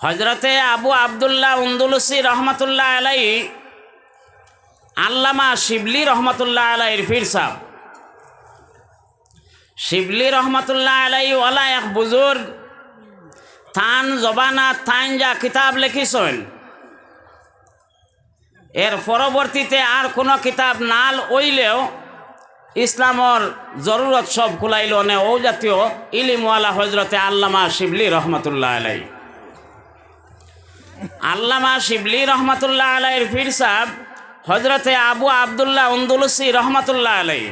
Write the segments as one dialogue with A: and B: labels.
A: হজরতে আবু আবদুল্লাহ উন্দুলসি রহমতুল্লাহ আলাই আল্লামা শিবলি রহমতুল্লাহ আলাইর ফির সাহ শিবলি রহমতুল্লাহ আলাই ওলা এক বুজুর্গ থান জবানা, থান যা কিতাব লিখিছেন। এর পরবর্তীতে আর কোনো কিতাব নাল ওইলেও ইসলামর জরুরত সব খুলাইল নে ও জাতীয় ইলিমওয়ালা হজরতে আল্লামা শিবলি রহমতুল্লাহ আলাই আল্লামা শিবলি রহমতুল্লাহ আলাইর ফির সাহ হজরতে আবু আবদুল্লাহ উন্দুলসি রহমতুল্লাহ আলাই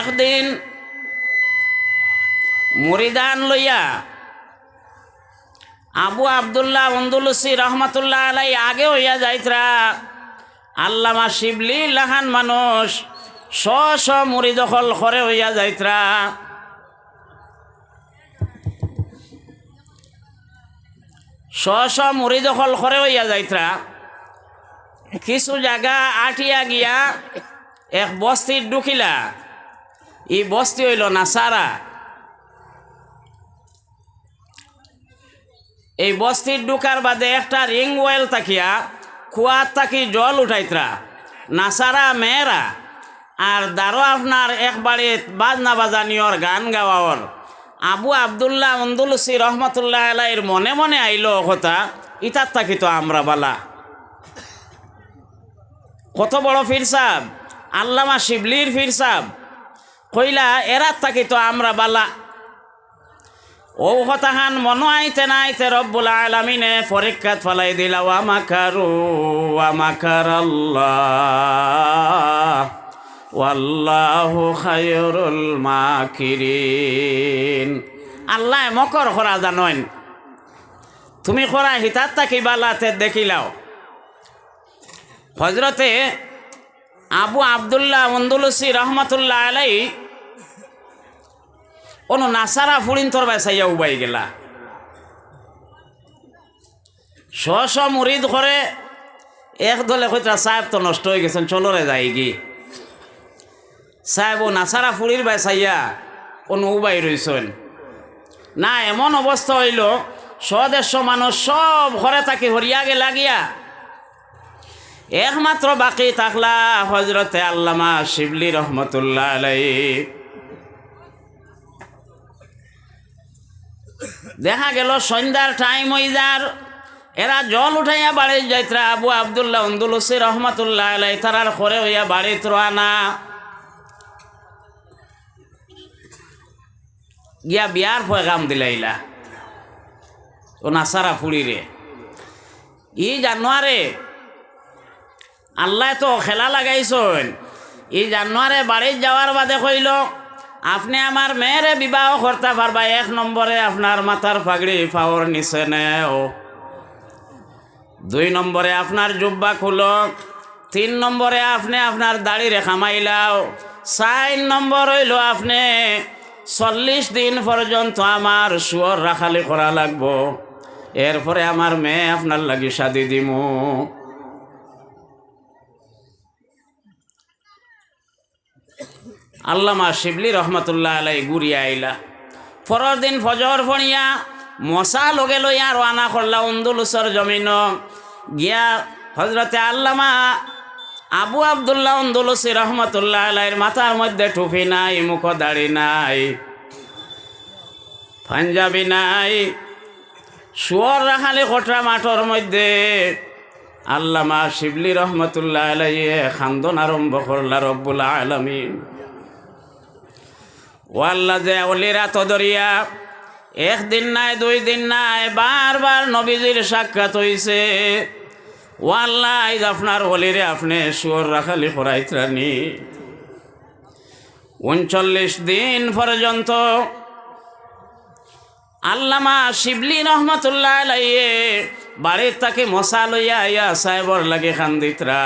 A: একদিন মুরিদান লইয়া আবু আবদুল্লাহ উন্দুলসি রহমতুল্লাহ আলাই আগে হইয়া যাইতরা, আল্লামা শিবলি লাহান মানুষ স স মুড়ি দখল করে হইয়া যাইতরা। স স মুড়ি দখল করে হইয়া যাইতরা। কিছু জায়গা আটিয়া গিয়া এক বস্তির ঢুকিলা। ই বস্তি হইল না সারা এই বস্তির ঢুকার বাদে একটা রিং ওয়েল তাকিয়া কুয়ার তাকি জল উঠাইতরা। নাসারা মেয়েরা। আর দারো আপনার একবারে বাজনা বাজানিয়র গান গাওয়ার আবু আবদুল্লাহ উন্দুলসি রহমতুল্লাহ আলাইর মনে মনে আইল কথা ইতার তাকি তো আমরা বালা। কত বড় ফির আল্লামা শিবলির ফির কইলা এরাত থাকি তো আমরা বালা। ও হতাহান মন আইতে না আইতে রব্বুল আলমিনে পরীক্ষাত ফলাই দিলা আমাকারু আমাকার আল্লাহ ওয়াল্লাহু খায়রুল মাকিরিন। আল্লাহ মকর খরা জানইন তুমি খরা হিতাত তাকি বালাতে দেখিলাও। হজরতে আবু আবদুল্লাহ উন্দুলসি রহমতুল্লাহ আলাই অনু নাসারা ফুড়িন তোর বেসাইয়া উবাই গেলা। শ শ মুরিদ করে এক দলে কইতরা সাহেব তো নষ্ট হয়ে গেছেন, চলো রে যাই কি সাহেব, ও নাসারা ফুড়ির বেসাইয়া উবাই রইছেন। না, এমন অবস্থা হইল, স্বদেশ মানুষ সব ঘরে থাকি হরিয়া গেলা গিয়া একমাত্র বাকি থাকলা হজরতে আল্লামা শিবলি রহমতুল্লাহ আলাই দেখা গেল, সন্ধ্যার টাইম যার, এরা জল উঠাইয়া বাড়ি যাইতরা আবু আবদুল্লাহ উন্দুলসি রহমতুল্লাহ আলাই তারার খরে হইয়া বাড়িত রানা গিয়া বিয়ার পয়গাম দিলাইলা ও নাসারা ফুড়িরে। ই জানুয়ারে, আল্লাহ তো খেলা লাগাইছেন। ই জানুয়ারে বাড়ির যাওয়ার বাদে কইল, আপনি আমার মেয়েরে বিবাহ করতে পারবা, এক নম্বরে আপনার মাথার পাগড়ি পাওয়ার নিচে নেও। দুই নম্বরে আপনার জুব্বা খুলো। তিন নম্বরে আপনি আপনার দাড়ি রেখা মাইলাও চার নম্বর হইল আপনি চল্লিশ দিন পর্যন্ত আমার শুয়র রাখালি করা লাগবো। এরপরে আমার মেয়ে আপনার লাগি সাদি দিমু। আল্লামা শিবলি রহমতুল্লাহ আলাই গুড়িয়া আইলা। পরের দিন ফজর ফণিয়া মশা লগে লইয়া রানা করলা উন্দুলুসর জমিন। গিয়া হজরতে আল্লামা আবু আবদুল্লাহ উন্দুলসি রহমতুল্লাহ আলাইয়ের মাথার মধ্যে টুপি নাই মুখ দাড়ি নাই, পাঞ্জাবি নাই, শুয়র রাখালি কটরা মাঠর মধ্যে আল্লামা শিবলি রহমতুল্লাহ আলাইয়ে খান্দন আরম্ভ করলা রব্বুল আলমিন। ওয়াল্লা যে অলিরা তদরিয়া, একদিন নাই, দুই দিন নাই, বারবার নবীজির সাক্ষাৎ হইছে। ওয়াল্লা আইজ আপনার অলিরে আপনি সুর রাখালি ফরাইত্রানি উনচল্লিশ দিন পর্যন্ত আল্লামা শিবলি রহমতুল্লাহ আলাইয়ে বাড়ির তাকে মশা লইয়া আইয়া সাহেবর লাগে খান্দিতরা।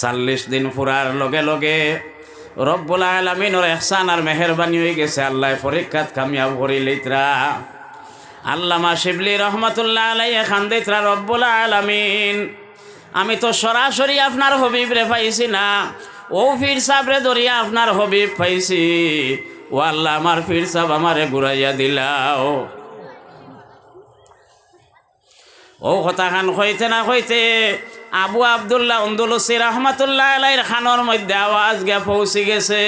A: চাল্লিশ দিন ফুরার লগে লগে রব্বুল আলমিনর এহসান আর মেহরবানি হয়ে গেছে, আল্লাহ পরীক্ষাত কামিয়াব করি লইতরা আল্লামা শিবলি রহমতুল্লাহ আলাই এখান দিতরা রব্বুল আলমিন। আমি তো সরাসরি আপনার হবিব রে পাইছি না, ও ফির সাবরে ধরিয়া আপনার হবিব পাইছি। ও আল্লাহ, আমার ফির সাহ আমারে ঘুরাইয়া দিলাও। ও কথাখান হইতে না হইতে আবু আবদুল্লাহ উন্দুলসি রহমতুল্লাহ আলাইর খানোর মধ্যে আওয়াজ গিয়া পৌঁছি গেছে।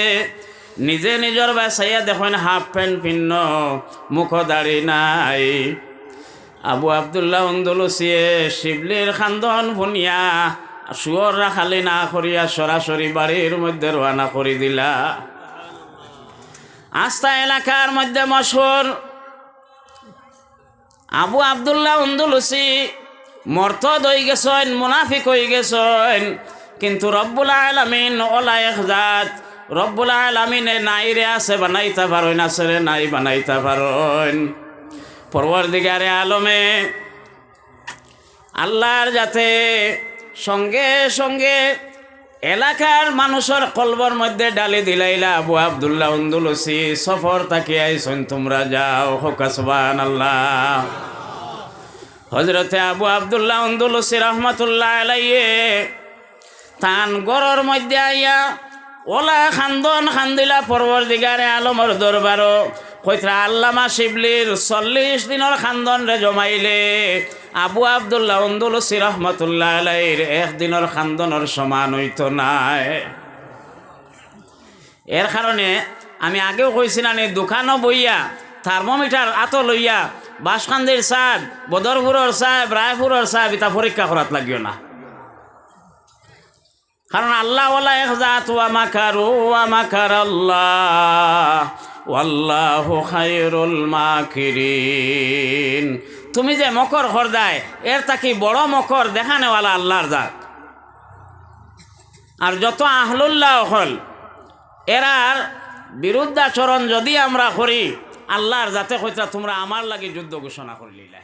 A: নিজে নিজের বাসাইয়া দেখুন হাফ প্যান্ট ভিন্ন, মুখ দাড়ি নাই। আবু আবদুল্লাহ উন্দুলসিয়ে শিবলির খান্দন ভুনিয়া শুয়র রাখালি না করিয়া সরাসরি বাড়ির মধ্যে রওনা করে দিলা। আস্থা এলাকার মধ্যে মশহুর আবু আবদুল্লাহ উন্দুলুসি মর্তদ হয়ে গেছেন, মুনাফিক হয়ে গেছেন, কিন্তু রব্বুল আলমিন ওলা একজাত রব্বুল আলমিনে নাই রে আছে, বানাইতে পারেন আছে রে নাই, বানাইতে পারেন পরবর দিগারে আলমে, আল্লাহর যাতে সঙ্গে সঙ্গে এলাকার মানুষের কলবর মধ্যে ডালি দিলাইলা, আবু আবদুল্লাহ উন্দুলসি সফর তাকে আইসন, তোমরা যাও হোকাসবান আল্লাহ হজরতে আবু আবদুল্লাহ উন্দুলসি রহমতুল্লাহ আলাইয়ে তান গরর মধ্যে আইয়া ওলা খান্দন খান্দিলা পরবর দিগারে আলমর দরবারও। কইত্রা আল্লামা শিবলির চল্লিশ দিনের খান্দন রে জমাইলে। আবু আবদুল্লাহ উন্দুলসি রহমতুল্লাহ আলাইর একদিনের খান্দনের সমান হইত নাই। এর কারণে আমি আগেও কইছিলাম এই দোকানও বইয়া, থার্মোমিটার আতো লইয়া বাসকান্দির সাহেব বদরপুরের সাহেব রায়পুরের সাহেব এটা পরীক্ষা করাত লাগিও না। কারণ আল্লাহ ওলা এক আল্লাহ মাকিরিন। তুমি যে মকর হরদায় এর তাকি বড় মকর দেখানেওয়ালা আল্লাহর জাত। আর যত আহলুল্লাহ হল এরার বিরুদ্ধাচরণ যদি আমরা করি, আল্লাহর যাতে কইতা তোমরা আমার লাগে যুদ্ধ ঘোষণা করলিলা।